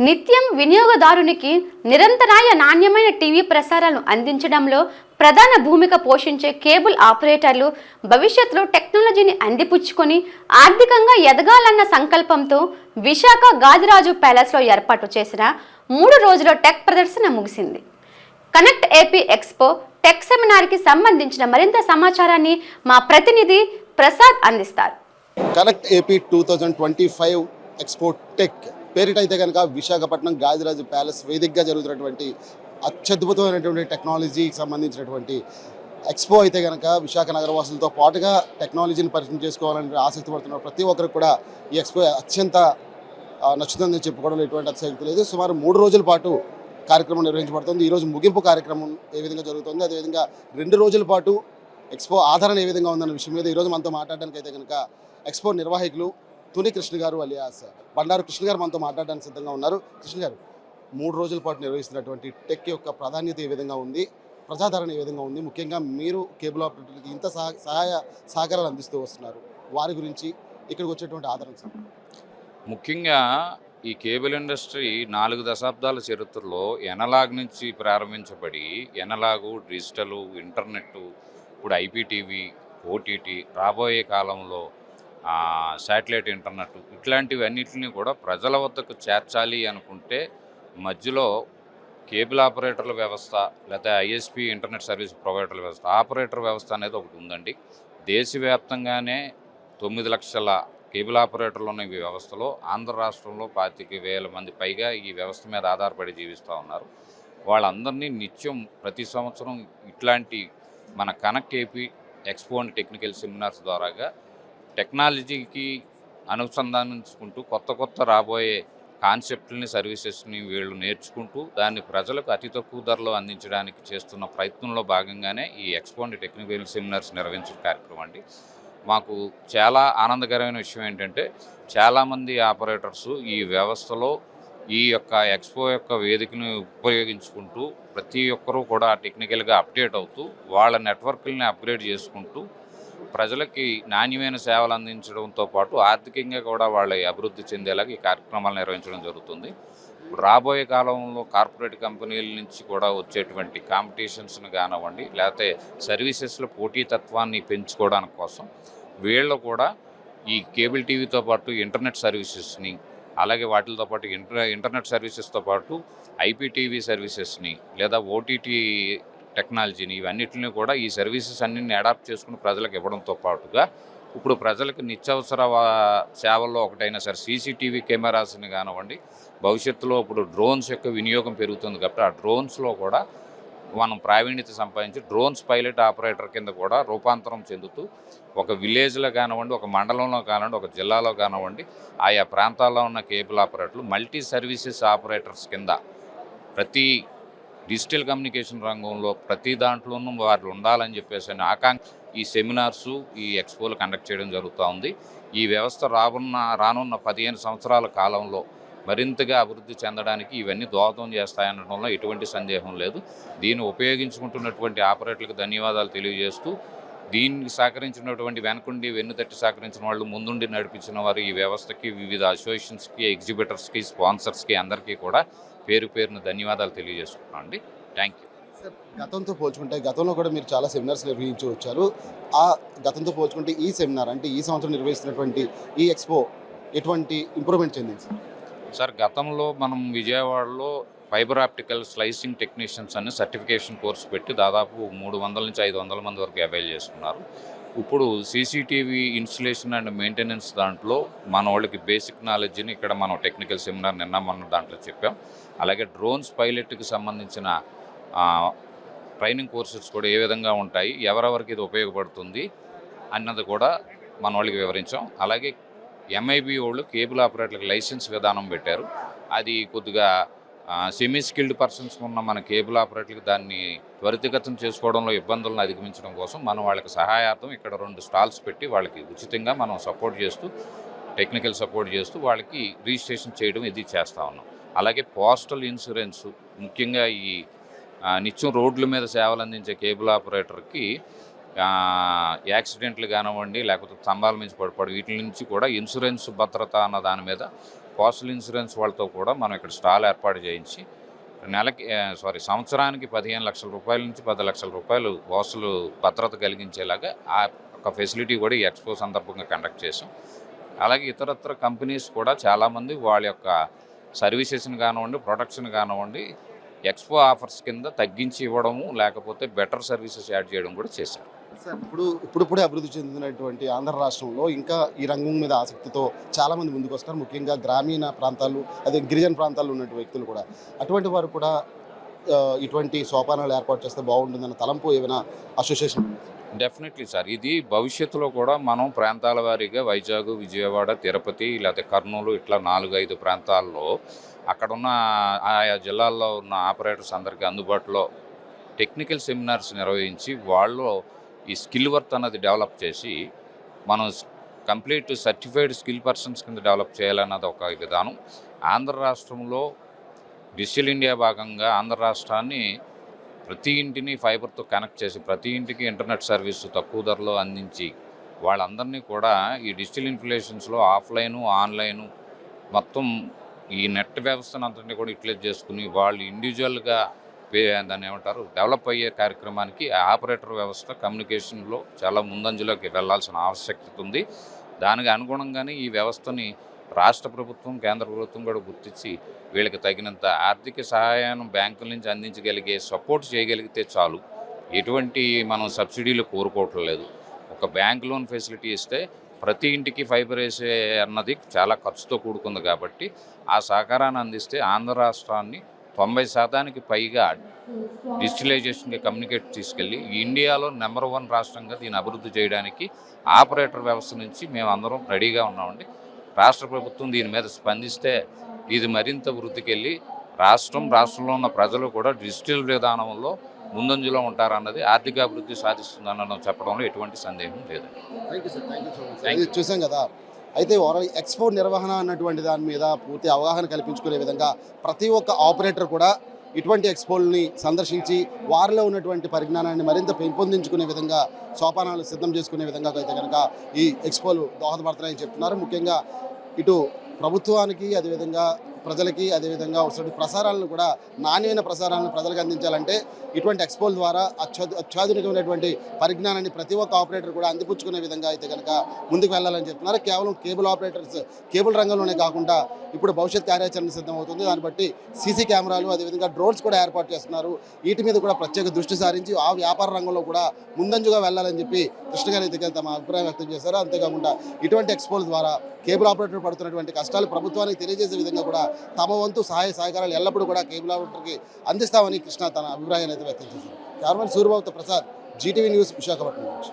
నిత్యం వినియోగదారునికి నిరంతరాయ నాణ్యమైన టీవీ ప్రసారాలను అందించడంలో ప్రధాన భూమిక పోషించే కేబుల్ ఆపరేటర్లు భవిష్యత్తులో టెక్నాలజీని అందిపుచ్చుకొని ఆర్థికంగా ఎదగాలన్న సంకల్పంతో విశాఖ గాదిరాజు ప్యాలెస్లో ఏర్పాటు చేసిన మూడు రోజుల టెక్ ప్రదర్శన ముగిసింది. కనెక్ట్ ఏపీ ఎక్స్పో టెక్ సెమినార్కి సంబంధించిన మరింత సమాచారాన్ని మా ప్రతినిధి ప్రసాద్ అందిస్తారు. Connect AP two thousand twenty five expo tech పేరిటైతే కనుక విశాఖపట్నం గాజరాజు ప్యాలెస్ వేదికగా జరుగుతున్నటువంటి అత్యద్భుతమైనటువంటి టెక్నాలజీకి సంబంధించినటువంటి ఎక్స్పో అయితే కనుక విశాఖ నగరవాసులతో పాటుగా టెక్నాలజీని పరిచయం చేసుకోవాలని ఆసక్తి పడుతున్న ప్రతి ఒక్కరికి కూడా ఈ ఎక్స్పో అత్యంత నచ్చుతుందని చెప్పుకోవడం ఎటువంటి అతిశక్తి లేదు. సుమారు మూడు రోజుల పాటు కార్యక్రమం నిర్వహించబడుతుంది. ఈరోజు ముగింపు కార్యక్రమం ఏ విధంగా జరుగుతుంది? అదేవిధంగా రెండు రోజుల పాటు ఎక్స్పో ఆధారణ ఏ విధంగా ఉందన్న విషయం మీద ఈరోజు మనతో మాట్లాడడానికి అయితే కనుక ఎక్స్పో నిర్వాహకులు తుని కృష్ణ గారు అలియాస్ బండారు కృష్ణ గారు మనతో మాట్లాడడానికి సిద్ధంగా ఉన్నారు. కృష్ణ గారు మూడు రోజుల పాటు నిర్వహిస్తున్నటువంటి టెక్ యొక్క ప్రాధాన్యత ఏ విధంగా ఉంది? ప్రజాదరణ ఏ విధంగా ఉంది? ముఖ్యంగా మీరు కేబుల్ ఆపరేటర్కి ఇంత సహాయ సహకారాలు అందిస్తూ వస్తున్నారు. వారి గురించి ఇక్కడికి వచ్చేటువంటి ఆదరణ ముఖ్యంగా ఈ కేబుల్ ఇండస్ట్రీ నాలుగు దశాబ్దాల చరిత్రలో ఎనలాగ్ నుంచి ప్రారంభించబడి ఎనలాగు డిజిటలు ఇంటర్నెట్ ఇప్పుడు ఐపీటీవీ ఓటీటీ రాబోయే కాలంలో శాటిలైట్ ఇంటర్నెట్ ఇట్లాంటివన్నిటిని కూడా ప్రజల వద్దకు చేర్చాలి అనుకుంటే మధ్యలో కేబుల్ ఆపరేటర్ల వ్యవస్థ లేకపోతే ఐఎస్పి ఇంటర్నెట్ సర్వీస్ ప్రొవైడర్ల వ్యవస్థ ఆపరేటర్ వ్యవస్థ అనేది ఒకటి ఉందండి. దేశవ్యాప్తంగానే తొమ్మిది లక్షల కేబుల్ ఆపరేటర్లు ఉన్న ఈ వ్యవస్థలో. ఆంధ్ర రాష్ట్రంలో పాతిక వేల మంది పైగా ఈ వ్యవస్థ మీద ఆధారపడి జీవిస్తూ ఉన్నారు. వాళ్ళందరినీ నిత్యం ప్రతి సంవత్సరం ఇట్లాంటి మన కనెక్ట్ ఏపీ ఎక్స్పోన్ టెక్నికల్ సెమినార్స్ ద్వారాగా టెక్నాలజీకి అనుసంధానించుకుంటూ కొత్త కొత్త రాబోయే కాన్సెప్ట్ని సర్వీసెస్ని వీళ్ళు నేర్చుకుంటూ దాన్ని ప్రజలకు అతి తక్కువ ధరలో అందించడానికి చేస్తున్న ప్రయత్నంలో భాగంగానే ఈ ఎక్స్పోండ్ టెక్నికల్ సెమినార్స్ నిర్వహించిన కార్యక్రమం అండి. మాకు చాలా ఆనందకరమైన విషయం ఏంటంటే చాలామంది ఆపరేటర్స్ ఈ వ్యవస్థలో ఈ యొక్క ఎక్స్పో యొక్క వేదికను ఉపయోగించుకుంటూ ప్రతి ఒక్కరూ కూడా టెక్నికల్గా అప్డేట్ అవుతూ వాళ్ళ నెట్వర్క్ని అప్గ్రేడ్ చేసుకుంటూ ప్రజలకి నాణ్యమైన సేవలు అందించడంతో పాటు ఆర్థికంగా కూడా వాళ్ళ అభివృద్ధి చెందేలాగా ఈ కార్యక్రమాలు నిర్వహించడం జరుగుతుంది. రాబోయే కాలంలో కార్పొరేట్ కంపెనీల నుంచి కూడా వచ్చేటువంటి కాంపిటీషన్స్ని కానివ్వండి లేకపోతే సర్వీసెస్లో పోటీతత్వాన్ని పెంచుకోవడానికి కోసం వీళ్ళు కూడా ఈ కేబుల్ టీవీతో పాటు ఇంటర్నెట్ సర్వీసెస్ని అలాగే వాటితో పాటు ఇంటర్ ఇంటర్నెట్ సర్వీసెస్తో పాటు ఐపీటీవీ సర్వీసెస్ని లేదా ఓటీటీ టెక్నాలజీని ఇవన్నిటిని కూడా ఈ సర్వీసెస్ అన్నింటిని అడాప్ట్ చేసుకుని ప్రజలకు ఇవ్వడంతో పాటుగా ఇప్పుడు ప్రజలకు నిత్యావసర సేవల్లో ఒకటైన సరే సీసీటీవీ కెమెరాస్ని కానివ్వండి భవిష్యత్తులో ఇప్పుడు డ్రోన్స్ యొక్క వినియోగం పెరుగుతుంది కాబట్టి ఆ డ్రోన్స్లో కూడా మనం ప్రావీణ్యత సంపాదించి డ్రోన్స్ పైలట్ ఆపరేటర్ కింద కూడా రూపాంతరం చెందుతూ ఒక విలేజ్లో కానివ్వండి ఒక మండలంలో కానివ్వండి ఒక జిల్లాలో కానివ్వండి ఆయా ప్రాంతాల్లో ఉన్న కేబుల్ ఆపరేటర్లు మల్టీ సర్వీసెస్ ఆపరేటర్స్ కింద ప్రతి డిజిటల్ కమ్యూనికేషన్ రంగంలో ప్రతి దాంట్లోనూ వారు ఉండాలని చెప్పేసి అని ఆకాంక్ష ఈ సెమినార్సు ఈ ఎక్స్పోలు కండక్ట్ చేయడం జరుగుతూ ఉంది. ఈ వ్యవస్థ రాబున్న రానున్న పదిహేను సంవత్సరాల కాలంలో మరింతగా అభివృద్ధి చెందడానికి ఇవన్నీ దోహదం చేస్తాయనడంలో ఎటువంటి సందేహం లేదు. దీన్ని ఉపయోగించుకుంటున్నటువంటి ఆపరేటర్లకు ధన్యవాదాలు తెలియజేస్తూ దీనికి సహకరించినటువంటి వెనకుండి వెన్నుతట్టి సహకరించిన వాళ్ళు ముందుండి నడిపించిన వారు ఈ వ్యవస్థకి వివిధ అసోసియేషన్స్కి ఎగ్జిబిటర్స్కి స్పాన్సర్స్కి అందరికీ కూడా పేరు పేరున ధన్యవాదాలు తెలియజేసుకుంటున్నాం అండి. థ్యాంక్ యూ సార్ గతంతో పోల్చుకుంటే గతంలో కూడా మీరు చాలా సెమినార్స్ నిర్వహించి వచ్చారు. ఆ గతంతో పోల్చుకుంటే ఈ సెమినార్ అంటే ఈ సంవత్సరం నిర్వహిస్తున్నటువంటి ఈ ఎక్స్పో ఎటువంటి ఇంప్రూవ్మెంట్ చెందింది సార్? సార్ గతంలో మనం విజయవాడలో ఫైబర్ ఆప్టికల్ స్లైసింగ్ టెక్నీషియన్స్ అని సర్టిఫికేషన్ కోర్సు పెట్టి దాదాపు మూడు వందల నుంచి ఐదు వందల మంది వరకు అవైల్ చేస్తున్నారు ఇప్పుడు సీసీటీవీ ఇన్స్టలేషన్ అండ్ మెయింటెనెన్స్ దాంట్లో మన వాళ్ళకి బేసిక్ నాలెడ్జ్ని ఇక్కడ మనం టెక్నికల్ సెమినార్ నిన్న మొన్న దాంట్లో చెప్పాం. అలాగే డ్రోన్స్ పైలట్కి సంబంధించిన ట్రైనింగ్ కోర్సెస్ కూడా ఏ విధంగా ఉంటాయి ఎవరెవరికి ఇది ఉపయోగపడుతుంది అన్నది కూడా మన వాళ్ళకి వివరించాం. అలాగే ఎంఐబి వాళ్ళు కేబుల్ ఆపరేటర్లకు లైసెన్స్ విధానం పెట్టారు. అది కొద్దిగా సెమీ స్కిల్డ్ పర్సన్స్ ఉన్న మన కేబుల్ ఆపరేటర్లకు దాన్ని త్వరితగతం చేసుకోవడంలో ఇబ్బందులను అధిగమించడం కోసం మనం వాళ్ళకి సహాయార్థం ఇక్కడ రెండు స్టాల్స్ పెట్టి వాళ్ళకి ఉచితంగా మనం సపోర్ట్ చేస్తూ టెక్నికల్ సపోర్ట్ చేస్తూ వాళ్ళకి రిజిస్ట్రేషన్ చేయడం ఇది చేస్తూ ఉన్నాం. అలాగే పోస్టల్ ఇన్సూరెన్స్ ముఖ్యంగా ఈ నిత్యం రోడ్ల మీద సేవలు అందించే కేబుల్ ఆపరేటర్కి యాక్సిడెంట్లు కానివ్వండి లేకపోతే స్తంభాల నుంచి పడిపోవడం వీటి నుంచి కూడా ఇన్సూరెన్స్ భద్రత అన్న దాని మీద కోస్టల్ ఇన్సూరెన్స్ వాళ్ళతో కూడా మనం ఇక్కడ స్టాల్ ఏర్పాటు చేయించి నెలకి సారీ సంవత్సరానికి పదిహేను లక్షల రూపాయల నుంచి పది లక్షల రూపాయలు పోస్టులు భద్రత కలిగించేలాగా ఆ ఒక ఫెసిలిటీ కూడా ఈ ఎక్స్పో సందర్భంగా కండక్ట్ చేసాం అలాగే ఇతరత్ర కంపెనీస్ కూడా చాలామంది వాళ్ళ యొక్క సర్వీసెస్ని కానివ్వండి ప్రొడక్ట్స్ని కానివ్వండి ఎక్స్పో ఆఫర్స్ కింద తగ్గించి ఇవ్వడము లేకపోతే బెటర్ సర్వీసెస్ యాడ్ చేయడం కూడా చేశారు. సార్ ఇప్పుడు ఇప్పుడిప్పుడే అభివృద్ధి చెందినటువంటి ఆంధ్ర రాష్ట్రంలో ఇంకా ఈ రంగం మీద ఆసక్తితో చాలా మంది ముందుకు వస్తారు. ముఖ్యంగా గ్రామీణ ప్రాంతాలు అదే గిరిజన ప్రాంతాల్లో ఉన్నటువంటి వ్యక్తులు కూడా. అటువంటి వారు కూడా ఇటువంటి సోపానాలు ఏర్పాటు చేస్తే బాగుంటుందన్న తలంపు ఏమైనా అసోసియేషన్ డెఫినెట్లీ సార్. ఇది భవిష్యత్తులో కూడా మనం ప్రాంతాల వారీగా వైజాగ్ విజయవాడ తిరుపతి లేకపోతే కర్నూలు ఇట్లా నాలుగు ఐదు ప్రాంతాల్లో అక్కడున్న ఆయా జిల్లాల్లో ఉన్న ఆపరేటర్స్ అందరికీ అందుబాటులో టెక్నికల్ సెమినార్స్ నిర్వహించి వాళ్ళు ఈ స్కిల్ వర్త్ అన్నది డెవలప్ చేసి మనం కంప్లీట్ సర్టిఫైడ్ స్కిల్ పర్సన్స్ కింద డెవలప్ చేయాలన్నది ఒక విధానం. ఆంధ్ర రాష్ట్రంలో డిజిటల్ ఇండియా భాగంగా ఆంధ్ర రాష్ట్రాన్ని ప్రతి ఇంటిని ఫైబర్తో కనెక్ట్ చేసి ప్రతి ఇంటికి ఇంటర్నెట్ సర్వీస్ తక్కువ ధరలో అందించి వాళ్ళందరినీ కూడా ఈ డిజిటల్ ఇన్ఫ్లేషన్స్లో ఆఫ్లైను ఆన్లైను మొత్తం ఈ నెట్ వ్యవస్థను అంతటిని కూడా యూటిలైజ్ చేసుకుని వాళ్ళు ఇండివిజువల్గా దాన్ని ఏమంటారు డెవలప్ అయ్యే కార్యక్రమానికి ఆపరేటర్ వ్యవస్థ కమ్యూనికేషన్లో చాలా ముందంజలోకి వెళ్ళాల్సిన ఆవశ్యకత ఉంది. దానికి అనుగుణంగానే ఈ వ్యవస్థని రాష్ట్ర ప్రభుత్వం కేంద్ర ప్రభుత్వం కూడా గుర్తించి వీళ్ళకి తగినంత ఆర్థిక సహాయాన్ని బ్యాంకుల నుంచి అందించగలిగే సపోర్ట్ చేయగలిగితే చాలు. ఎటువంటి మనం సబ్సిడీలు కోరుకోవట్లేదు ఒక బ్యాంక్ లోన్ ఫెసిలిటీ ఇస్తే ప్రతి ఇంటికి ఫైబర్ వేసే అన్నది చాలా ఖర్చుతో కూడుకుంది కాబట్టి ఆ సహకారాన్ని అందిస్తే ఆంధ్ర రాష్ట్రాన్ని తొంభై శాతానికి పైగా డిజిటలైజేషన్కి కమ్యూనికేట్ తీసుకెళ్ళి ఇండియాలో నెంబర్ వన్ రాష్ట్రంగా దీన్ని అభివృద్ధి చేయడానికి ఆపరేటర్ వ్యవస్థ నుంచి మేము అందరం రెడీగా ఉన్నామండి. రాష్ట్ర ప్రభుత్వం దీని మీద స్పందిస్తే ఇది మరింత వృద్ధికెళ్ళి రాష్ట్రం రాష్ట్రంలో ఉన్న ప్రజలు కూడా డిజిటల్ విధానంలో ముందంజలో ఉంటారన్నది ఆర్థిక అభివృద్ధి సాధిస్తుందన్న చెప్పడంలో ఎటువంటి సందేహం లేదు చూసాం కదా. అయితే ఓవరాల్ ఎక్స్పో నిర్వహణ అన్నటువంటి దాని మీద పూర్తి అవగాహన కల్పించుకునే విధంగా ప్రతి ఒక్క ఆపరేటర్ కూడా ఇటువంటి ఎక్స్పోల్ని సందర్శించి వారిలో ఉన్నటువంటి పరిజ్ఞానాన్ని మరింత పెంపొందించుకునే విధంగా సోపానాలు సిద్ధం చేసుకునే విధంగా అయితే కనుక ఈ ఎక్స్పోలు దోహదపడతాయని చెప్తున్నారు. ముఖ్యంగా ఇటు ప్రభుత్వానికి అదేవిధంగా ప్రజలకి అదేవిధంగా వస్తున్న ప్రసారాలను కూడా నాణ్యమైన ప్రసారాలను ప్రజలకు అందించాలంటే ఇటువంటి ఎక్స్పోల ద్వారా అత్యధు అత్యాధునికమైనటువంటి పరిజ్ఞానాన్ని ప్రతి ఒక్క ఆపరేటర్ కూడా అందిపుచ్చుకునే విధంగా అయితే కనుక ముందుకు వెళ్ళాలని చెప్తున్నారు. కేవలం కేబుల్ ఆపరేటర్స్ కేబుల్ రంగంలోనే కాకుండా ఇప్పుడు భవిష్యత్ కార్యాచరణ సిద్ధమవుతుంది. దాన్ని బట్టి సీసీ కెమెరాలు అదేవిధంగా డ్రోన్స్ కూడా ఏర్పాటు చేస్తున్నారు. వీటి మీద కూడా ప్రత్యేక దృష్టి సారించి ఆ వ్యాపార రంగంలో కూడా ముందంజుగా వెళ్ళాలని చెప్పి కృష్ణ గారు అయితే తమ అభిప్రాయం వ్యక్తం చేశారు. అంతేకాకుండా ఇటువంటి ఎక్స్పోల ద్వారా కేబుల్ ఆపరేటర్ పడుతున్నటువంటి కష్టాలు ప్రభుత్వానికి తెలియజేసే విధంగా కూడా తమ వంతు సహాయ సహకారాలు ఎల్లప్పుడూ కూడా కేబుల్ ఆపరేటర్కి అందిస్తామని కృష్ణ తన అభిప్రాయాన్ని అయితే వ్యక్తం చేశారు. కెమెరామెన్ సూర్యబాబుతో ప్రసాద్ జీటీవీ న్యూస్ విశాఖపట్నం నుంచి.